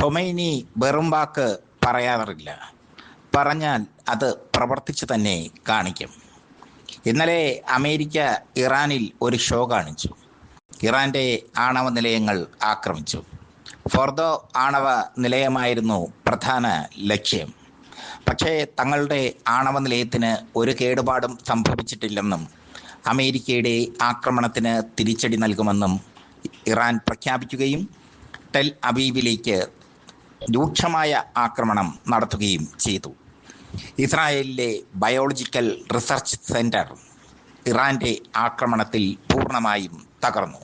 Khomeini വെറും വാക്ക് പറയാറില്ല. പറഞ്ഞാൽ അത് പ്രവർത്തിച്ചു തന്നെ കാണിക്കും. ഇന്നലെ അമേരിക്ക ഇറാനിൽ ഒരു ഷോ കാണിച്ചു. ഇറാന്റെ ആണവ നിലയങ്ങൾ ആക്രമിച്ചു. ഫോർദോ ആണവ നിലയമായിരുന്നു പ്രധാന ലക്ഷ്യം. പക്ഷേ തങ്ങളുടെ ആണവ നിലയത്തിന് ഒരു കേടുപാടും സംഭവിച്ചിട്ടില്ലെന്നും അമേരിക്കയുടെ ആക്രമണത്തിന് തിരിച്ചടി നൽകുമെന്നും ഇറാൻ പ്രഖ്യാപിക്കുകയും ടെൽ അബീബിലേക്ക് രൂക്ഷമായ ആക്രമണം നടത്തുകയും ചെയ്തു. ഇസ്രായേലിലെ ബയോളജിക്കൽ റിസർച്ച് സെന്റർ ഇറാന്റെ ആക്രമണത്തിൽ പൂർണമായും തകർന്നു.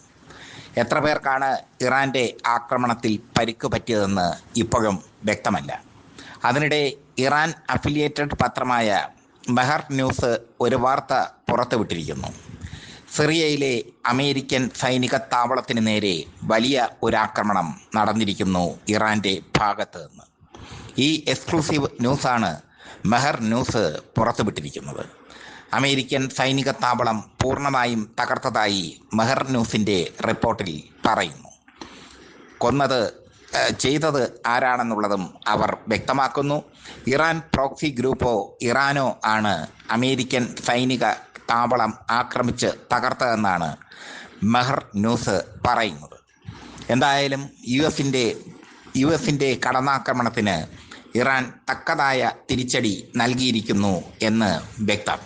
എത്ര പേർക്കാണ് ഇറാന്റെ ആക്രമണത്തിൽ പരിക്ക് പറ്റിയതെന്ന് ഇപ്പോഴും വ്യക്തമല്ല. അതിനിടെ ഇറാൻ അഫിലിയേറ്റഡ് പത്രമായ മെഹർ ന്യൂസ് ഒരു വാർത്ത പുറത്തുവിട്ടിരിക്കുന്നു. സിറിയയിലെ അമേരിക്കൻ സൈനിക താവളത്തിന് നേരെ വലിയ ഒരാക്രമണം നടന്നിരിക്കുന്നു ഇറാന്റെ ഭാഗത്ത് നിന്ന്. ഈ എക്സ്ക്ലൂസീവ് ന്യൂസാണ് മെഹർ ന്യൂസ് പുറത്തുവിട്ടിരിക്കുന്നത്. അമേരിക്കൻ സൈനിക താവളം പൂർണമായും തകർത്തതായി മെഹർ ന്യൂസിന്റെ റിപ്പോർട്ടിൽ പറയുന്നു. കൊന്നത് ചെയ്തത് ആരാണെന്നുള്ളതും അവർ വ്യക്തമാക്കുന്നു. ഇറാൻ പ്രോക്സി ഗ്രൂപ്പോ ഇറാനോ ആണ് അമേരിക്കൻ സൈനിക താവളം ആക്രമിച്ച് തകർത്തതെന്നാണ് മെഹർ ന്യൂസ് പറയുന്നത്. എന്തായാലും യു എസിന്റെ യു എസിന്റെ കടന്നാക്രമണത്തിന് ഇറാൻ തക്കതായ തിരിച്ചടി നൽകിയിരിക്കുന്നു എന്ന് വ്യക്തം.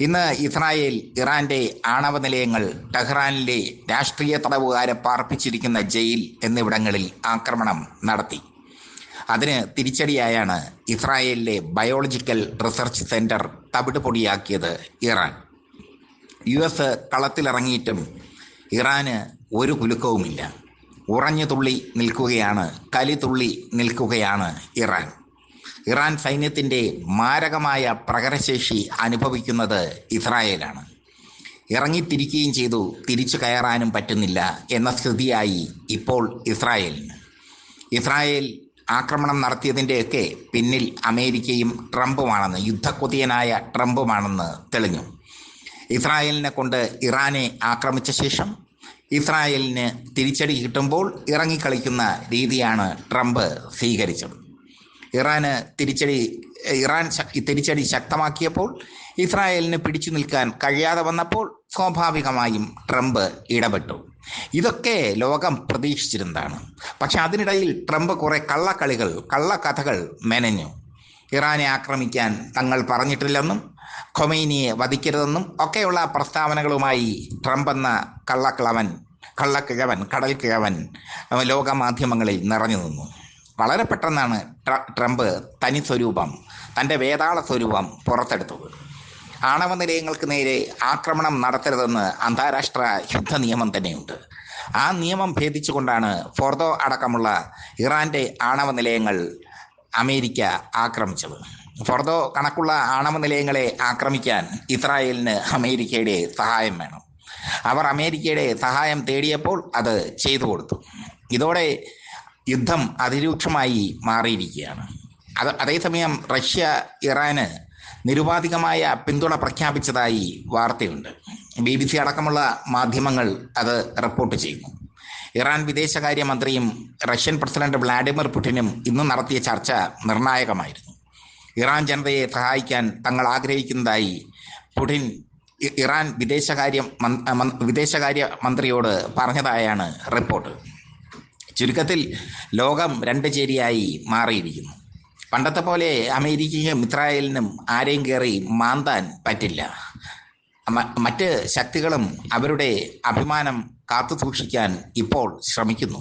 ഇന്ന് ഇസ്രായേൽ ഇറാന്റെ ആണവ നിലയങ്ങൾ ടെഹ്റാനിലെ രാഷ്ട്രീയ തടവുകാരെ പാർപ്പിച്ചിരിക്കുന്ന ജയിൽ എന്നിവിടങ്ങളിൽ ആക്രമണം നടത്തി. അതിന് തിരിച്ചടിയായാണ് ഇസ്രായേലിലെ ബയോളജിക്കൽ റിസർച്ച് സെന്റർ തവിട് പൊടിയാക്കിയത് ഇറാൻ. യു എസ് കളത്തിലിറങ്ങിയിട്ടും ഇറാന് ഒരു കുലുക്കവുമില്ല. ഉറഞ്ഞു തുള്ളി നിൽക്കുകയാണ് കലി തുള്ളി നിൽക്കുകയാണ് ഇറാൻ. ഇറാൻ സൈന്യത്തിന്റെ മാരകമായ പ്രകരശേഷി അനുഭവിക്കുന്നത് ഇസ്രായേലാണ്. ഇറങ്ങിത്തിരിക്കുകയും ചെയ്തു തിരിച്ചു കയറാനും പറ്റുന്നില്ല എന്ന സ്ഥിതിയായി ഇപ്പോൾ ഇസ്രായേലിന്. ഇസ്രായേൽ ആക്രമണം നടത്തിയതിന്റെയൊക്കെ പിന്നിൽ അമേരിക്കയും ട്രംപുമാണെന്ന് യുദ്ധക്കൊതിയനായ ട്രംപുമാണെന്ന് തെളിഞ്ഞു. ഇസ്രായേലിനെ കൊണ്ട് ഇറാനെ ആക്രമിച്ച ശേഷം ഇസ്രായേലിന് തിരിച്ചടി കിട്ടുമ്പോൾ ഇറങ്ങിക്കളിക്കുന്ന രീതിയാണ് ട്രംപ് സ്വീകരിച്ചത്. ഇറാന് തിരിച്ചടി ഇറാൻ തിരിച്ചടി ശക്തമാക്കിയപ്പോൾ ഇസ്രായേലിന് പിടിച്ചു നിൽക്കാൻ കഴിയാതെ വന്നപ്പോൾ സ്വാഭാവികമായും ട്രംപ് ഇടപെട്ടു. ഇതൊക്കെ ലോകം പ്രതീക്ഷിച്ചിരുന്നതാണ്. പക്ഷെ അതിനിടയിൽ ട്രംപ് കുറെ കള്ളക്കളികൾ കള്ളക്കഥകൾ മെനഞ്ഞു. ഇറാനെ ആക്രമിക്കാൻ തങ്ങൾ പറഞ്ഞിട്ടില്ലെന്നും ഖൊമൈനിയെ വധിക്കരുതെന്നും ഒക്കെയുള്ള പ്രസ്താവനകളുമായി ട്രംപ് എന്ന കള്ളക്കിളവൻ കള്ളക്കിഴവൻ കടൽ കിഴവൻ ലോകമാധ്യമങ്ങളിൽ നിറഞ്ഞു നിന്നു. വളരെ പെട്ടെന്നാണ് ട്രംപ് തനി സ്വരൂപം തന്റെ വേതാള സ്വരൂപം പുറത്തെടുത്തത്. ആണവ നിലയങ്ങൾക്ക് നേരെ ആക്രമണം നടത്തരുതെന്ന് അന്താരാഷ്ട്ര യുദ്ധ നിയമം തന്നെയുണ്ട്. ആ നിയമം ഭേദിച്ചുകൊണ്ടാണ് ഫോർദോ അടക്കമുള്ള ഇറാന്റെ ആണവ നിലയങ്ങൾ അമേരിക്ക ആക്രമിച്ചത്. ഫോർദോ കണക്കുള്ള ആണവ നിലയങ്ങളെ ആക്രമിക്കാൻ ഇസ്രായേലിന് അമേരിക്കയുടെ സഹായം വേണം. അവർ അമേരിക്കയുടെ സഹായം തേടിയപ്പോൾ അത് ചെയ്തു കൊടുത്തു. ഇതോടെ യുദ്ധം അതിരൂക്ഷമായി മാറിയിരിക്കുകയാണ്. അത് അതേസമയം റഷ്യ ഇറാന് നിരുപാധികമായ പിന്തുണ പ്രഖ്യാപിച്ചതായി വാർത്തയുണ്ട്. ബി ബി സി അടക്കമുള്ള മാധ്യമങ്ങൾ അത് റിപ്പോർട്ട് ചെയ്യുന്നു. ഇറാൻ വിദേശകാര്യമന്ത്രിയും റഷ്യൻ പ്രസിഡന്റ് വ്ളാഡിമിർ പുടിനും ഇന്ന് നടത്തിയ ചർച്ച നിർണായകമായിരുന്നു. ഇറാൻ ജനതയെ സഹായിക്കാൻ തങ്ങൾ ആഗ്രഹിക്കുന്നതായി പുടിൻ ഇറാൻ വിദേശകാര്യ വിദേശകാര്യ മന്ത്രിയോട് പറഞ്ഞതായാണ് റിപ്പോർട്ട്. ചുരുക്കത്തിൽ ലോകം രണ്ട് ചേരിയായി മാറിയിരിക്കുന്നു. പണ്ടത്തെ പോലെ അമേരിക്കയും ഇസ്രായേലിനും ആരെയും കയറി മാന്താൻ പറ്റില്ല. മറ്റ് ശക്തികളും അവരുടെ അഭിമാനം കാത്തു സൂക്ഷിക്കാൻ ഇപ്പോൾ ശ്രമിക്കുന്നു.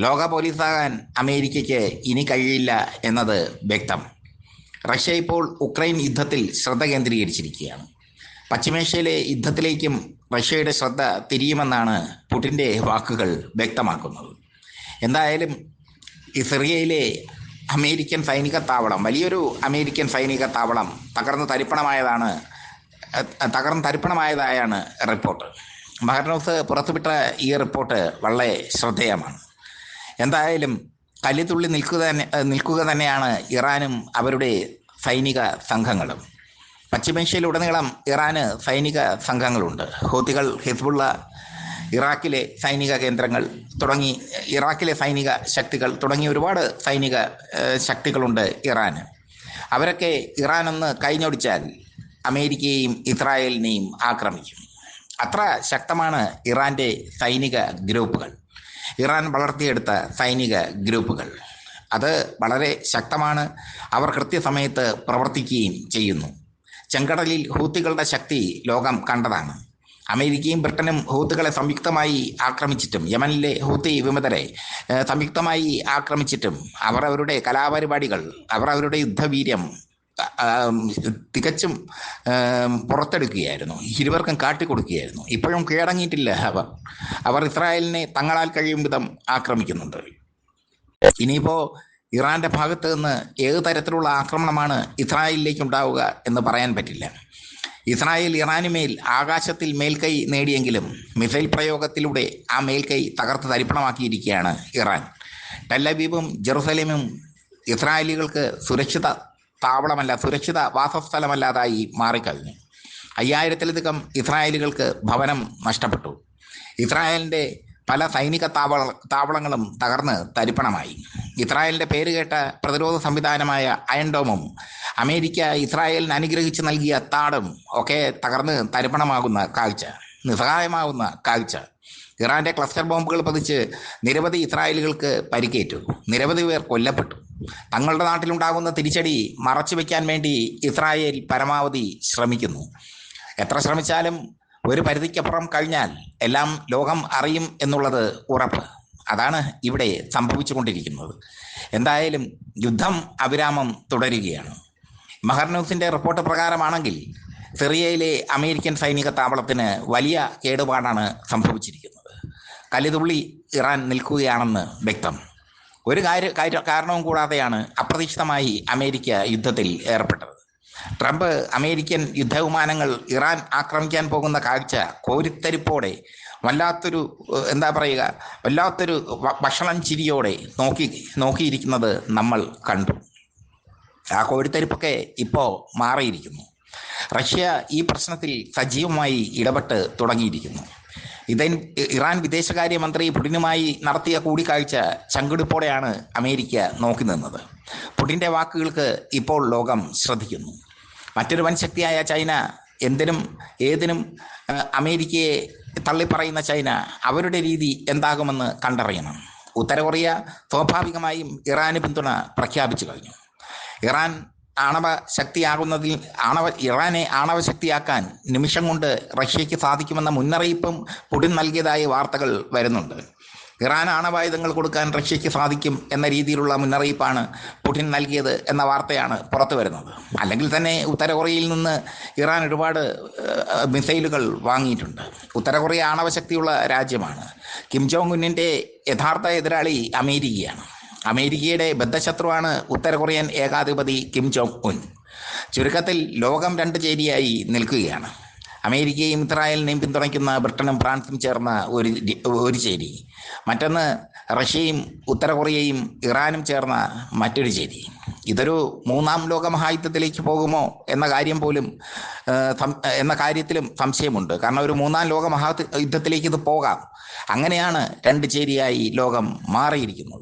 ലോക പോലീസാകാൻ അമേരിക്കയ്ക്ക് ഇനി കഴിയില്ല എന്നത് വ്യക്തം. റഷ്യ ഇപ്പോൾ ഉക്രൈൻ യുദ്ധത്തിൽ ശ്രദ്ധ കേന്ദ്രീകരിച്ചിരിക്കുകയാണ്. പശ്ചിമേഷ്യയിലെ യുദ്ധത്തിലേക്കും റഷ്യയുടെ ശ്രദ്ധ തിരിയുമെന്നാണ് പുടിന്റെ വാക്കുകൾ വ്യക്തമാക്കുന്നത്. എന്തായാലും സിറിയയിലെ അമേരിക്കൻ സൈനിക താവളം വലിയൊരു അമേരിക്കൻ സൈനിക താവളം തകർന്ന് തരിപ്പണമായതാണ് തകർന്ന് തരിപ്പണമായതായാണ് റിപ്പോർട്ട്. മഹർ ന്യൂസ് പുറത്തുവിട്ട ഈ റിപ്പോർട്ട് വളരെ ശ്രദ്ധേയമാണ്. എന്തായാലും കലിതുള്ളി നിൽക്കുക തന്നെ നിൽക്കുക തന്നെയാണ് ഇറാനും അവരുടെ സൈനിക സംഘങ്ങളും. പശ്ചിമേഷ്യയിലുടനീളം ഇറാന് സൈനിക സംഘങ്ങളുണ്ട്. ഹൂത്തികൾ ഹിസ്ബുള്ള ഇറാഖിലെ സൈനിക കേന്ദ്രങ്ങൾ തുടങ്ങി ഇറാഖിലെ സൈനിക ശക്തികൾ തുടങ്ങി ഒരുപാട് സൈനിക ശക്തികളുണ്ട് ഇറാന്. അവരൊക്കെ ഇറാൻ ഒന്ന് കൈഞ്ഞൊടിച്ചാൽ അമേരിക്കയെയും ഇസ്രായേലിനെയും ആക്രമിക്കും. അത്ര ശക്തമാണ് ഇറാന്റെ സൈനിക ഗ്രൂപ്പുകൾ. ഇറാൻ വളർത്തിയെടുത്ത സൈനിക ഗ്രൂപ്പുകൾ. അത് വളരെ ശക്തമാണ്. അവർ കൃത്യസമയത്ത് പ്രവർത്തിക്കുകയും ചെയ്യുന്നു. ചെങ്കടലിൽ ഹൂത്തികളുടെ ശക്തി ലോകം കണ്ടതാണ്. അമേരിക്കയും ബ്രിട്ടനും ഹൂത്തുകളെ സംയുക്തമായി ആക്രമിച്ചിട്ടും യമനിലെ ഹൂത്തി വിമതരെ സംയുക്തമായി ആക്രമിച്ചിട്ടും അവർ അവരുടെ കലാപരിപാടികൾ അവർ അവരുടെ യുദ്ധവീര്യം തികച്ചും പുറത്തെടുക്കുകയായിരുന്നു. ഇരുവർക്കും കാട്ടിക്കൊടുക്കുകയായിരുന്നു. ഇപ്പോഴും കീഴടങ്ങിയിട്ടില്ല അവർ. അവർ ഇസ്രായേലിനെ തങ്ങളാൽ കഴിയും വിധം ആക്രമിക്കുന്നുണ്ട്. ഇനിയിപ്പോ ഇറാന്റെ ഭാഗത്ത് നിന്ന് ഏത് തരത്തിലുള്ള ആക്രമണമാണ് ഇസ്രായേലിലേക്ക് ഉണ്ടാവുക എന്ന് പറയാൻ പറ്റില്ല. ഇസ്രായേൽ ഇറാനുമേൽ ആകാശത്തിൽ മേൽക്കൈ നേടിയെങ്കിലും മിസൈൽ പ്രയോഗത്തിലൂടെ ആ മേൽക്കൈ തകർത്ത് തരിപ്പണമാക്കിയിരിക്കുകയാണ് ഇറാൻ. ടെല്ലബീബും ജെറുസലേമും ഇസ്രായേലികൾക്ക് സുരക്ഷിത താവളമല്ല സുരക്ഷിത വാസസ്ഥലമല്ലാതായി മാറിക്കഴിഞ്ഞു. അയ്യായിരത്തിലധികം ഇസ്രായേലികൾക്ക് ഭവനം നഷ്ടപ്പെട്ടു. ഇസ്രായേലിന്റെ പല സൈനിക താവള താവളങ്ങളും തകർന്ന് തരിപ്പണമായി. ഇസ്രായേലിന്റെ പേര് കേട്ട പ്രതിരോധ സംവിധാനമായ അയൺഡോമും അമേരിക്ക ഇസ്രായേലിന് അനുഗ്രഹിച്ച് നൽകിയ താടും ഒക്കെ തകർന്ന് തരിപ്പണമാകുന്ന കാഴ്ച നിസ്സഹായമാകുന്ന കാഴ്ച. ഇറാന്റെ ക്ലസ്റ്റർ ബോംബുകൾ പതിച്ച് നിരവധി ഇസ്രായേലുകൾക്ക് പരിക്കേറ്റു. നിരവധി പേർ കൊല്ലപ്പെട്ടു. തങ്ങളുടെ നാട്ടിലുണ്ടാകുന്ന തിരിച്ചടി മറച്ചു വെക്കാൻ വേണ്ടി ഇസ്രായേൽ പരമാവധി ശ്രമിക്കുന്നു. എത്ര ശ്രമിച്ചാലും ഒരു പരിധിക്കപ്പുറം കഴിഞ്ഞാൽ എല്ലാം ലോകം അറിയും എന്നുള്ളത് ഉറപ്പ്. അതാണ് ഇവിടെ സംഭവിച്ചുകൊണ്ടിരിക്കുന്നത്. എന്തായാലും യുദ്ധം അവിരാമം തുടരുകയാണ്. മഹർ ന്യൂസിന്റെ റിപ്പോർട്ട് പ്രകാരമാണെങ്കിൽ സിറിയയിലെ അമേരിക്കൻ സൈനിക താവളത്തിന് വലിയ കേടുപാടാണ് സംഭവിച്ചിരിക്കുന്നത്. കലിതുള്ളി ഇറാൻ നിൽക്കുകയാണെന്ന് വ്യക്തം. ഒരു കാര്യ കാര്യ- കാരണവും കൂടാതെയാണ് അപ്രതീക്ഷിതമായി അമേരിക്ക യുദ്ധത്തിൽ ഏർപ്പെട്ടത്. ട്രംപ് അമേരിക്കൻ യുദ്ധവിമാനങ്ങൾ ഇറാൻ ആക്രമിക്കാൻ പോകുന്ന കാഴ്ച കോരിത്തരിപ്പോടെ വല്ലാത്തൊരു എന്താ പറയുക വല്ലാത്തൊരു ഭക്ഷണം ചിരിയോടെ നോക്കി നോക്കിയിരിക്കുന്നത് നമ്മൾ കണ്ടു. ആ കോരിത്തരിപ്പൊക്കെ ഇപ്പോൾ മാറിയിരിക്കുന്നു. റഷ്യ ഈ പ്രശ്നത്തിൽ സജീവമായി ഇടപെട്ട് തുടങ്ങിയിരിക്കുന്നു. ഇതൻ ഇറാൻ വിദേശകാര്യമന്ത്രി പുടിനുമായി നടത്തിയ കൂടിക്കാഴ്ച ചങ്കിടിപ്പോടെയാണ് അമേരിക്ക നോക്കി നിന്നത്. പുടിന്റെ വാക്കുകൾക്ക് ഇപ്പോൾ ലോകം ശ്രദ്ധിക്കുന്നു. മറ്റൊരു വൻ ശക്തിയായ ചൈന എന്തിനും ഏതിനും അമേരിക്കയെ തള്ളിപ്പറയുന്ന ചൈന അവരുടെ രീതി എന്താകുമെന്ന് കണ്ടറിയണം. ഉത്തര കൊറിയ സ്വാഭാവികമായും ഇറാന് പിന്തുണ പ്രഖ്യാപിച്ചു കഴിഞ്ഞു. ഇറാൻ ആണവ ശക്തിയാകുന്നതിൽ ആണവ ഇറാനെ ആണവ ശക്തിയാക്കാൻ നിമിഷം കൊണ്ട് റഷ്യയ്ക്ക് സാധിക്കുമെന്ന മുന്നറിയിപ്പും പുടിൻ നൽകിയതായി വാർത്തകൾ വരുന്നുണ്ട്. ഇറാൻ ആണവായുധങ്ങൾ കൊടുക്കാൻ റഷ്യയ്ക്ക് സാധിക്കും എന്ന രീതിയിലുള്ള മുന്നറിയിപ്പാണ് പുടിൻ നൽകിയത് എന്ന വാർത്തയാണ് പുറത്തു വരുന്നത്. അല്ലെങ്കിൽ തന്നെ ഉത്തര കൊറിയയിൽ നിന്ന് ഇറാൻ ഒരുപാട് മിസൈലുകൾ വാങ്ങിയിട്ടുണ്ട്. ഉത്തര കൊറിയ ആണവശക്തിയുള്ള രാജ്യമാണ്. കിം ജോങ് ഉന്നിന്റെ യഥാർത്ഥ എതിരാളി അമേരിക്കയാണ്. അമേരിക്കയുടെ ബദ്ധശത്രുവാണ് ഉത്തര കൊറിയൻ ഏകാധിപതി കിം ജോങ് ഉൻ ചുരുക്കത്തിൽ ലോകം രണ്ട് ചേരിയായി നിൽക്കുകയാണ്. അമേരിക്കയും ഇസ്രായേലിനെയും പിന്തുണയ്ക്കുന്ന ബ്രിട്ടനും ഫ്രാൻസും ചേർന്ന ഒരു ഒരു ചേരി. മറ്റൊന്ന് റഷ്യയും ഉത്തര കൊറിയയും ഇറാനും ചേർന്ന മറ്റൊരു ചേരി. ഇതൊരു മൂന്നാം ലോക മഹായുദ്ധത്തിലേക്ക് പോകുമോ എന്ന കാര്യം പോലും എന്ന കാര്യത്തിലും സംശയമുണ്ട്. കാരണം ഒരു മൂന്നാം ലോക മഹാ യുദ്ധത്തിലേക്ക് ഇത് പോകാം. അങ്ങനെയാണ് രണ്ട് ചേരിയായി ലോകം മാറിയിരിക്കുന്നത്.